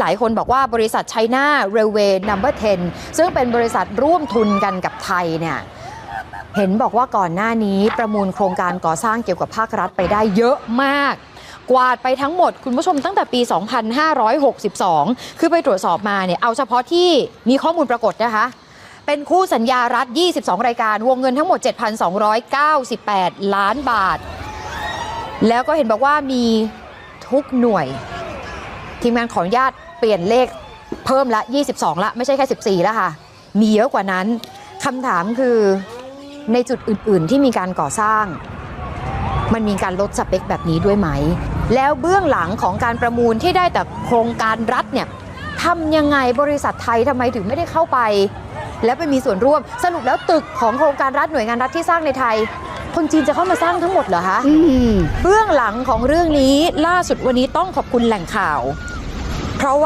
หลายคนบอกว่าบริษัทไชน่าเรลเวย์นัมเบอร์10ซึ่งเป็นบริษัทร่วมทุนกันกับไทยเนี่ยเห็นบอกว่าก่อนหน้านี้ประมูลโครงการก่อสร้างเกี่ยวกับภาครัฐไปได้เยอะมาก กวาดไปทั้งหมดคุณผู้ชมตั้งแต่ปี 2562 คือไปตรวจสอบมาเนี่ยเอาเฉพาะที่มีข้อมูลปรากฏนะคะเป็นคู่สัญญารัฐ 22 รายการ วงเงินทั้งหมด 7,298 ล้านบาท แล้วก็เห็นบอกว่ามีทุกหน่วย ทีมงานขออนุญาตเปลี่ยนเลขเพิ่มละ 22 ละ ไม่ใช่แค่ 14 แล้วค่ะ มีเยอะกว่านั้นคำถามคือในจุดอื่น ๆ ที่มีการก่อสร้าง มันมีการลดสเปคแบบนี้ด้วยไหม แล้วเบื้องหลังของการประมูลที่ได้แต่โครงการรัฐเนี่ยทำยังไงบริษัทไทยทำไมถึงไม่ได้เข้าไป แล้วไปมีส่วนร่วมสรุปแล้วตึกของโครงการรัฐหน่วยงานรัฐที่สร้างในไทย คนจีนจะเข้ามาสร้างทั้งหมดเหรอคะอืมเบื้องหลังของเรื่องนี้ล่าสุดวันนี้ต้องขอบคุณแหล่งข่าว เพราะว่า